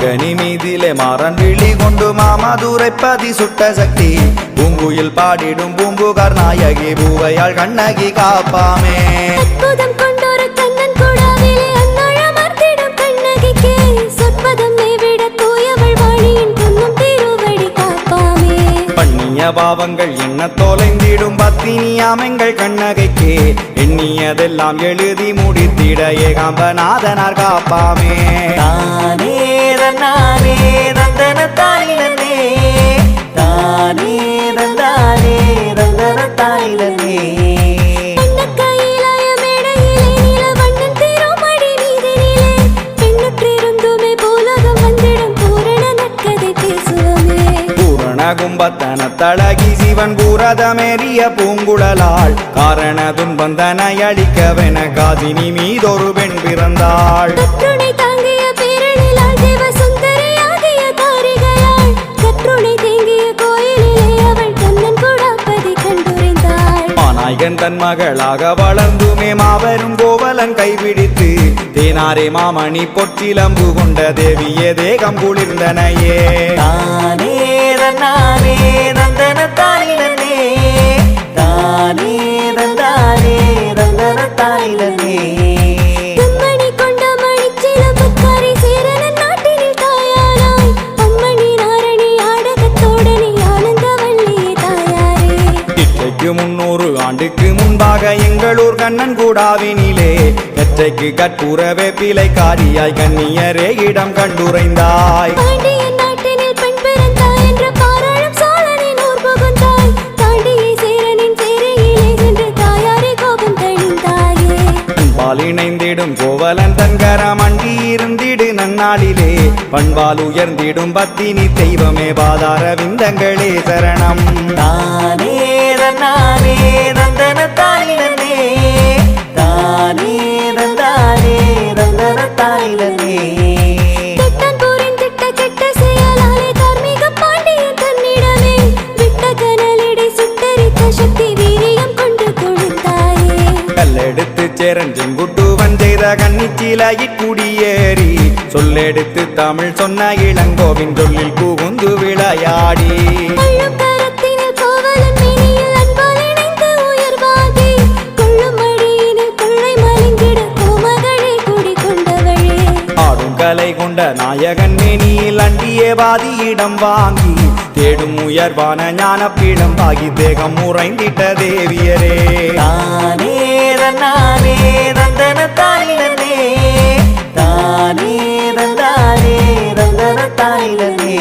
மாங்கனி மீதிலே மாறன் விழி கொண்டு மாமதுரைப்பதி சுட்ட சக்தி. பூங்குயில் பாடிடும் பூம்புகார் நாயகி பூவையாள் கண்ணகி காப்பாமே. பாவங்கள் என்ன தொலைந்திடும் பத்தினியாமெங்கள் கண்ணகைக்கே. எண்ணியதெல்லாம் எழுதி முடித்திட ஏகாம்பநாதனார் காப்பாமே. தானே தன்னானே தந்தன தாயிலனே தானே தந்தானே தந்தன தாயிலனே கண்ணக்கையிலாய மேடையிலே நீலவண்ணன் திருமடி மீதினிலே. பெண்ணுற்றிருந்துமே பூலகம் வந்திடும் பூரண நற்கதை பேசுவமே பூரண கும்பத்தன தழகி சிவன் பூரதமேறிய பூங்குழலாள். காரண துன்பந்தனை அழிக்கவென காதினி மீதொரு பெண் பிறந்தாள். நாயகன் தன் மகளாக வளர்ந்துமே மாபெரும் கோவலன் கைபிடித்து தேனாரே மாமணி பொற்றிலம்பு கொண்ட தேவிய தேகம் குளிர்ந்தனையே. தானே தன்னானே தந்தன தாயிலனே தானே சேரனின் சேரையிலே சென்று தாயாரே கோபம் தணிந்தாயே அன்பால் இணைந்திடும் கோவலன் தன்கர மண்டி இருந்திடு நன்னாளிலே. பண்பால் உயர்ந்திடும் பத்தினி தெய்வமே பாதார விந்தங்களே சரணம். தானே தன்னானே கன்னிச்சிலையிற் குடியேறி சொல்லெடுத்து தமிழ் சொன்ன இளங்கோவின் சொல்லில் புகுந்து விளையாடி. கலை கொண்ட நாயகன் மேனியில் அண்டிய பாதியிடம் வாங்கி. தேடும் உயர்வான ஞானப்பீடம் ஆகி தேகம் உறைந்திட்ட தேவியரே. தந்தன தாயிலனே தானே தந்தானே தந்தன தாயிலனே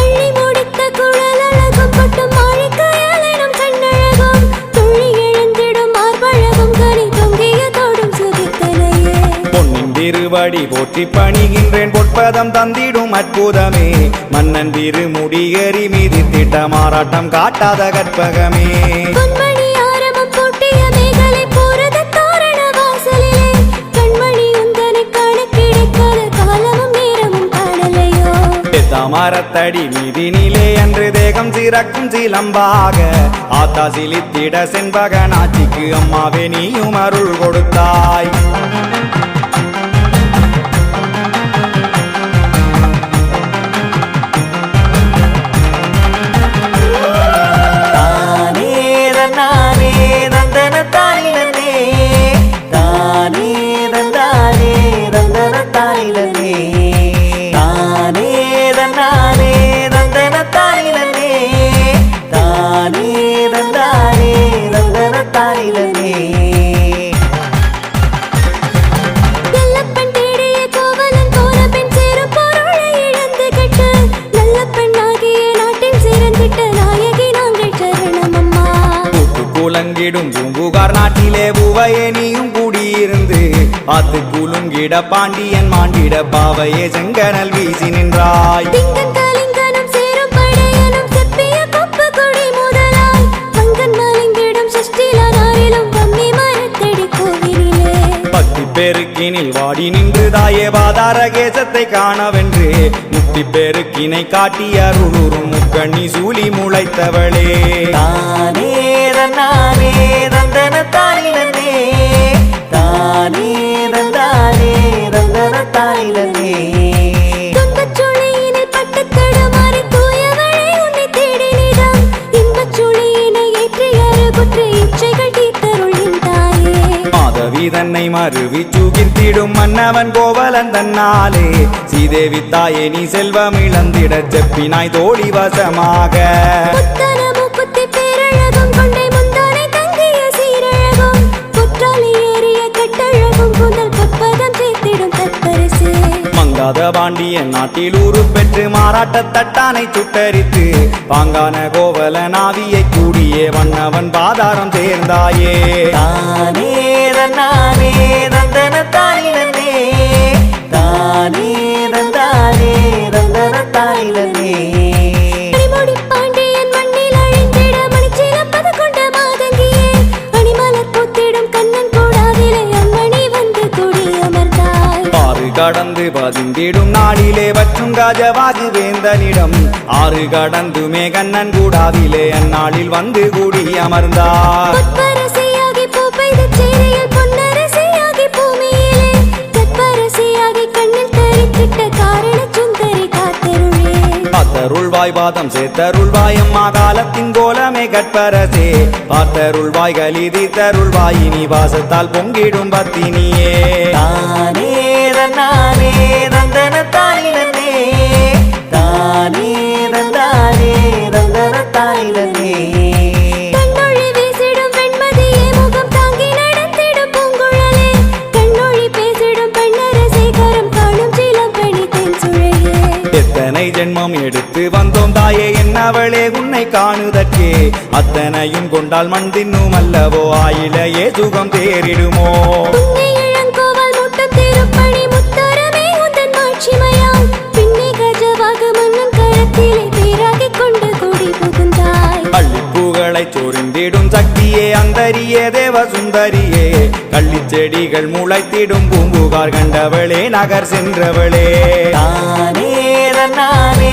அள்ளி முடித்த குழல் அழகும் பட்டும் மாழிக்கையாலினம் கண்ணழகும். துள்ளி எழுந்திடும் மார்பழகும் கனி தொங்கிய தோடும் சுதித்தனையே பொன்னின் திருவடி போற்றி பணிகின்றேன் பொற்பதம் தந்திடும் அற்புதமே. மன்னன் திருமுடி எறி மீதி திட்ட மாறாட்டம் காட்டாத கற்பகமே. தாமரத்தடி மீதினிலே அன்று தேகம் சிறக்கும் சிலம்பாக. ஆத்தா சிலித்திட செண்பகனாட்சிக்கு அம்மாவே நீயும் அருள் கொடுத்தாய். கூலுங்கிட பாண்டியன் மாண்டிட பாவையே செங்கனல் வீசி நின்றாய். பெருக்கினில் வாடி நின்று தாயே பாதார கேசத்தை காணவென்று. முக்தி பெருக்கினை காட்டிய அருளுரும் முக்கண்ணி சூலி முளைத்தவளே. தானே தன்னானே மன்னவன் கோவலன் தன்னாலே. சீதேவி தாயே நீ செல்வம் இழந்திடச் செப்பினாய் தோழி வசமாக. மங்காத பாண்டியன் நாட்டில் ஊரு பெற்று மாறாட்ட தட்டானை சுட்டரித்து பாங்கான கோவலன் ஆவியை கூடிய வண்ணவன் பாதாரம் சேர்ந்தாயே. தானே தந்தன பதிந்திடும் நாளிலே வற்றும் கஜவாஜு வேந்தனிடம் ஆறு கடந்துமே கண்ணன் கூடாவிலே அந்நாளில் வந்து கூடி அமர்ந்தார். பார்த்தருள்வாய் பாதம் சேர்த்தருள்வாய் அம்மா காலத்தின் கோலமே கற்பரசே. பார்த்தருள்வாய் கலிதி தருள்வாய் இனி வாசத்தால் பொங்கிடும் பத்தினியே. தானே தன்னானே தந்தன தாயிலனே தானே தந்தானே தந்தன சுழையே. எத்தனை ஜென்மம் எடுத்து வந்தோம் தாயே என்னவளே உன்னை காணுதற்கே. அத்தனையும் கொண்டால் மண் தின்னும் அல்லவோ ஆயிலையே சுகம் தேறிடுமோ சக்தியே தேவ சுந்தரியே. கள்ளி செடிகள் முளைத்திடும் பூம்புகார் கண்டவளே நகர் சென்றவளே. நானே நானே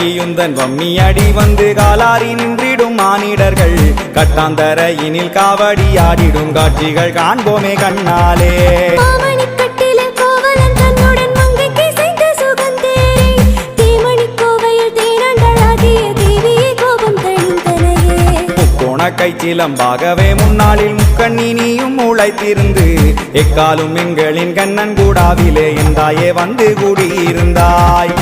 கட்டழகியுந்தன் வம்மி அடி வந்து காலாரி நின்றிடும் மானிடர்கள். கட்டாந்தரையினில் காவடி ஆடிடும் காட்சிகள் காண்போமே கண்ணாலே. முக்கோணக்கை சிலம்பாகவே முன்னாளில் முக்கண்ணி நீயும் முளைத்திருந்து எக்காலும் எங்களின் கண்ணன் கூடாவிலே என்றாயே வந்து கூடியிருந்தாய்.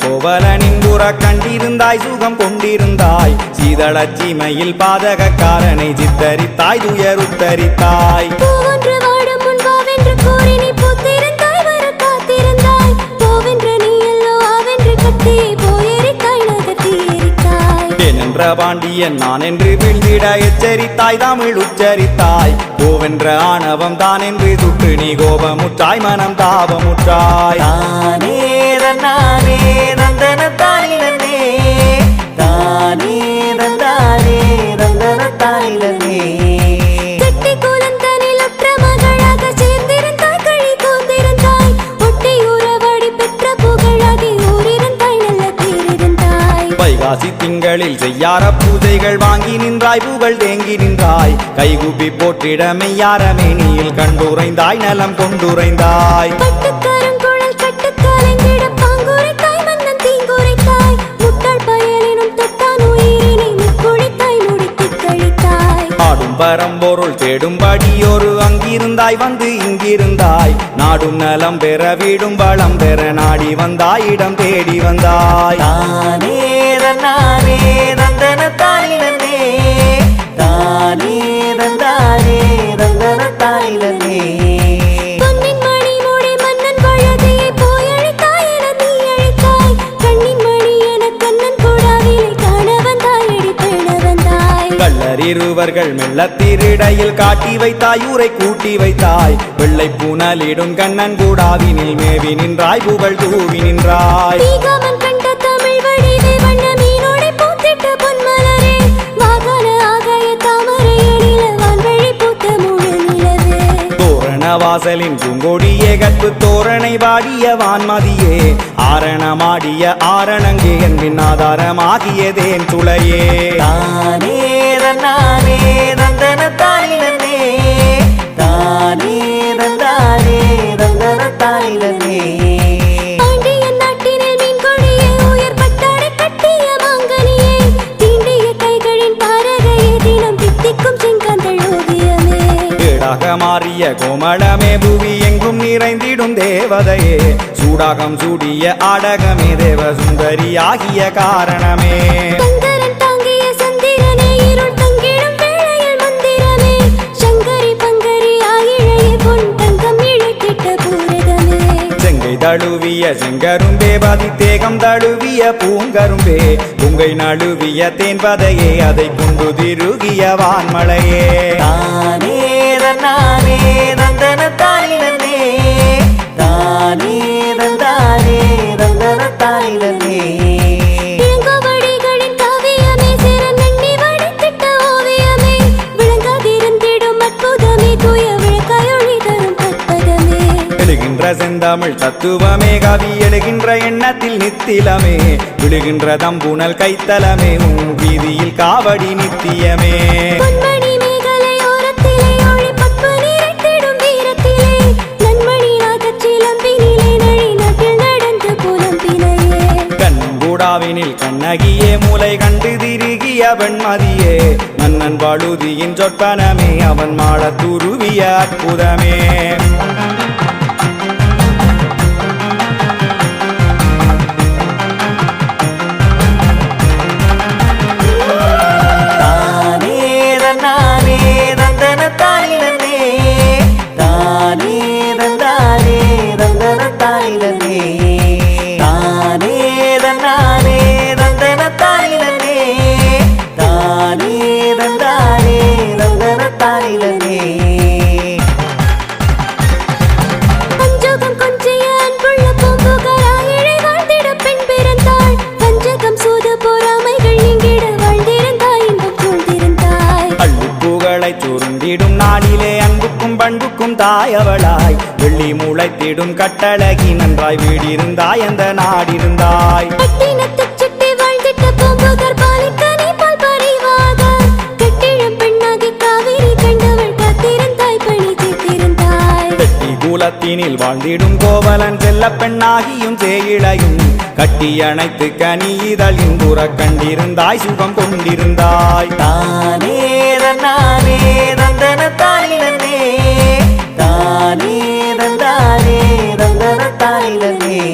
கோவலனின் புற கண்டிருந்தாய் சுகம் கொண்டிருந்தாய். சீதளச்சிமையில் பாதகக்காரனை சித்தரித்தாய் துயருத்தரித்தாய். பூவொன்று பூவென்று பாண்டியன் நான் என்று வீழ்ந்திட எச்சரித்தாய் தமிழ் உச்சரித்தாய். கோவென்ற ஆணவம் தான் என்று சுட்டு நீ கோபமுற்றாய் மனம் தாபமுற்றாய். தானே தன்னானே தந்தன தாயிலனே தானே தாயிலனே பேரிருந்தாய் வைகாசி திங்களில் செய்யார பூஜைகள் வாங்கி நின்றாய் புகழ் தேங்கி நின்றாய். கைகூப்பி போற்றிட மெய்யார மேனியில் கண்டுரைந்தாய் நலம் கொண்டுரைந்தாய். பரம்பொருள் தேடும்படி ஒரு அங்கிருந்தாய் வந்து இங்கிருந்தாய். நாடும் நலம் பெற வீடும் வளம் பெற நாடி வந்தாய் இடம் தேடி வந்தாய். தானே தன்னானே தந்தன தாயிலனே தானே தந்தானே தந்தன தாயிலனே கள்ளறிருவர்கள் மெல்ல திருடையில் காட்டி வைத்தாய் ஊரை கூட்டி வைத்தாய். வெள்ளை பூனலிடும் கண்ணன் கூடாவினில் மேவி நின்றாய் புகழ் தூவி நின்றாய். தோரண வாசலின் பூங்கொடியே கற்பு தோரணை வாடிய வான்மதியே. ஆரணமாடிய ஆரணங்கே என்பின் ஆதாரமாகியதேன் துளையே. தானே தன்னானே தந்தன தாயிலே தானே தந்தானே தந்தன தாயிலே ஏடாக மாறிய கோமளமே புவி எங்கும் நிறைந்திடும் தேவதையே. சூடாகம் சூடிய ஆடகமே தேவ சுந்தரியாகிய காரணமே தழுவிய செங்கரும்பே பதி தேகம் தழுவிய பூங்கரும்பே. புங்கை நழுவிய தேன்பதையே அதை கொண்டு திருகிய வான்மலையே. தானே தன்னானே தந்தன தாயினே தானே தந்தானே தந்தன தாயினே இளங்கோவடிகளின் காவியமே சேரன் எண்ணி வடித்திட்ட ஓவியமே. விளங்காதிருந்திடும் அற்புதமே தூய விளக்காயொளி தரும் கற்பகமே. எழுகின்ற செந்தமிழ் தத்துவமே கவி எழுகின்ற எண்ணத்தில் நித்திலமே. விழுகின்ற தம்புணல் கைத்தலமே உன் வீதியில் காவடி நித்தியமே. கண்ணகியே மூளை கண்டு திருகிய வெண்மதியே மன்னன் பழுதியின் சொற்பனமே அவன் மாளத் துருவிய அற்புதமே. தானே தன்னானே தந்தன பண்புக்கும் தாயவளாய் வெள்ளி முளைத்திடும் கட்டழகி நன்றாய் வீடிருந்தாய் அந்த நாடிருந்தாய். கூலத்தினில் வாழ்ந்திடும் கோவலன் செல்ல பெண்ணாகியும் சேயிழையும் கட்டி அணைத்து கனி இதழின் புற கண்டிருந்தாய் சுகம் கொண்டிருந்தாய். தானே தன்னானே தந்தன கண்டாய்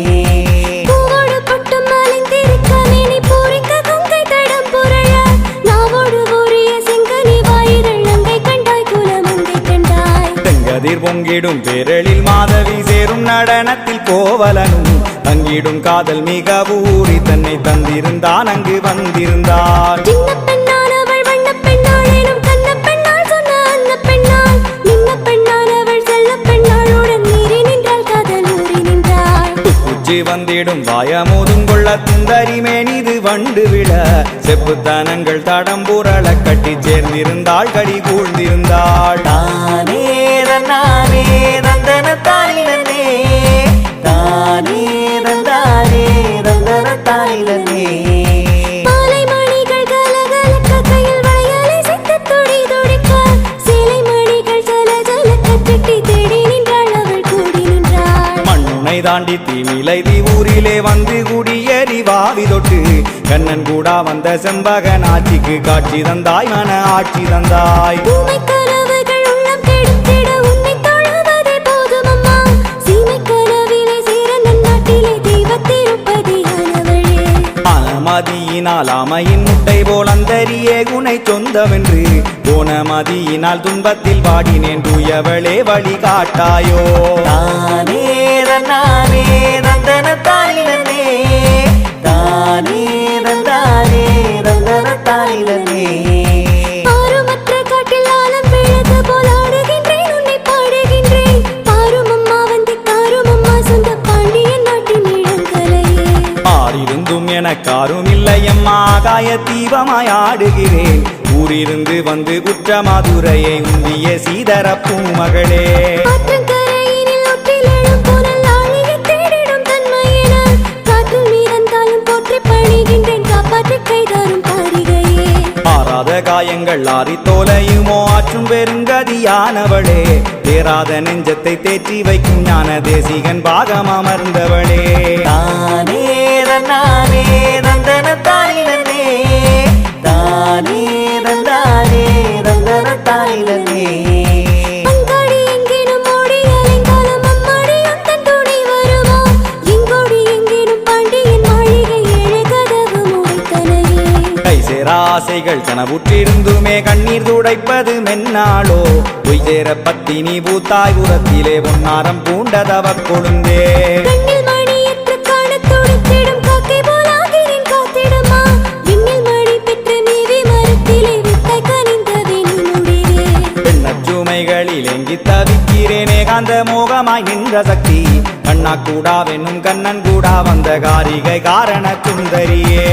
தெங்கதிர் பொங்கிடும் பேரழில் மாதவி சேரும் நடனத்தில் கோவலனும். தங்கிடும் காதல் மிக ஊறி தன்னை தந்திருந்தான் அங்கு வந்திருந்தான் உச்சி வந்திடும் வாயமோதும் கொள்ள துந்தரிமேன் இது வண்டு விழ. செப்புத்தனங்கள் தடம் புரள கட்டி சேர்ந்திருந்தாள் கடி கூழ்ந்திருந்தாள் நானே நானே மண்ணை தாண்டி தீமிலை ஊரிலே வந்து குடியேறி வாவி தொட்டு கண்ணன் கூட வந்த செம்பகன் ஆட்சிக்கு காட்சி தந்தாய் மன ஆட்சி தந்தாய். மதியினால் அமையின் முட்டை போல் அந்தரியே குணை சொந்தவென்று போன மதியினால் துன்பத்தில் வாடினேன் தூயவளே வழி காட்டாயோ தானே தந்திரன் நானே தந்தன தாயிலனே தானே தந்தானே தந்தன தாயிலனே எனக்காரும் இல்லை அம்மா ஆகாய தீபமாய் ஆடுகிறேன். ஊரிருந்து வந்து உற்ற மதுரையை உந்திய சீதரப்பு மகளே. காயங்கள் ஆறி தோலையுமோ ஆற்றும் பெருங்கதியானவளே. தேராத நெஞ்சத்தை தேற்றி வைக்கும் ஞான தேசிகன் பாகம் அமர்ந்தவளே. நானே நானே நந்தனத்தான் ஆசைகள் கனவுற்றிருந்துமே கண்ணீர் துடைப்பது மென்னாளோ பொய் சேர பத்தினி பூத்தாய் உரத்திலே பொன்னாரம் பூண்டதவ கொழுந்தே. தவிக்கிறேனே காந்த மோகமாய் நின்ற சக்தி. கண்ணா கூடாவென்னும் கண்ணன் கூடா வந்த காரிகை காரண சுந்தரியே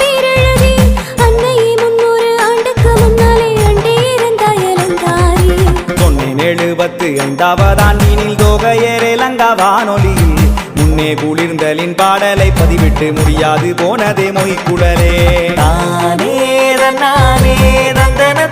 பேரெழுதி அன்னையே முன்னூறு ஆண்டுக்கு முன்னாலே அண்டே இருந்தாய் அலங்காரி சொன்னேன் எழுபத்து ஐந்தாவது ஆண்டினில் தோகையேரலங்கா வானொலியில் முன்னே குளிர்ந்தலின் பாடலை பதிவிட்டு முடியாது போனதே மொய்க்குழலே தானே தன்னானே தந்தன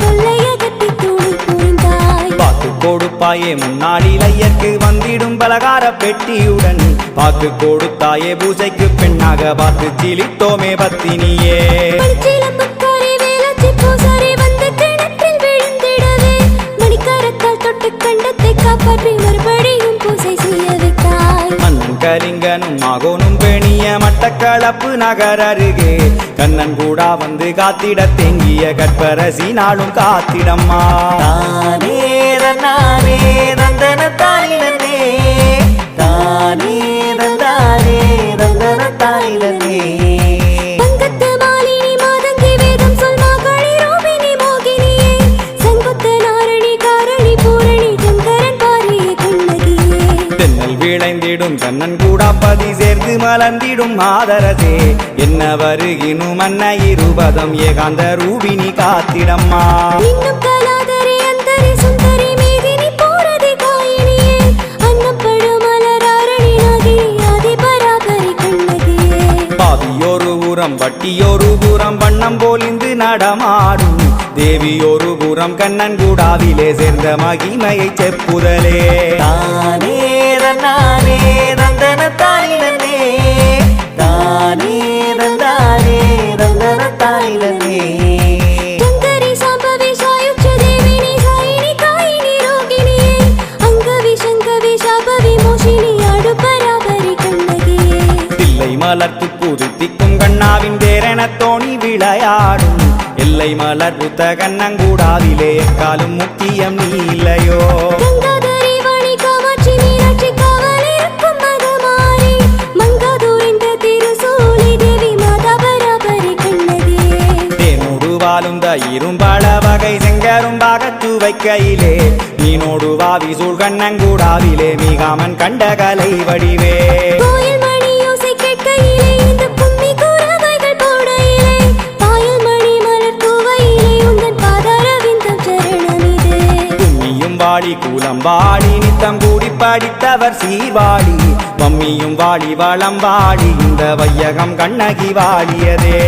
கொள்ளையகத்தி தூணி புரிந்தாய். பாக்கு கொடுப்பாயே முன்னாளில் ஐயர்க்கு வந்திடும் பலகார பெட்டியுடன் பாக்கு கொடுத்தாயே பூசைக்கு பெண்ணாக பார்த்து சிலித்தோமே பத்தினியே. காப்பாற்றி மறுபடியும் பூசை செய்ய வைத்தாய். மன்னன் கலிங்கனும் மகனும் பெணிய மட்டக்களப்பு நகர் அருகே கண்ணன் கூடா வந்து காத்திட தேங்கிய கற்பரசி நாளும் காத்திடம்மா. தானே தந்தன தாயினே தானே தந்தானே தந்தன தாயினே மலர்ந்திடும் ஆதரசே என்ன வருகினும் அன்ன இருபதம் ஏகாந்த ரூபினி காத்திடம்மா. பாவியொரு புறம் வட்டியொரு புறம் வண்ணம் போலிந்து நடமாடும். தேவியொரு புறம் கண்ணன் கூடாவிலே சேர்ந்த மகிமையை செப்புதலே. தானே தன்னானே எல்லை மலர் புத்த கண்ணங்கூடாவிலே எக்காலும் முக்கியம் நீ இல்லையோ இரும்பாள வகை செங்கரும்பாகச் சுவைக்கையிலே நீனோடு வாவி சூழ் கண்ணங்கூடாவிலே மீகாமன் கண்ட கலை வடிவே. வாழி வாழி கூலம் வாழி நித்தம் கூடி படித்தவர் சீவாழி மம்மியும் வாழி வளம் வாழி இந்த வையகம் கண்ணகி வாழியதே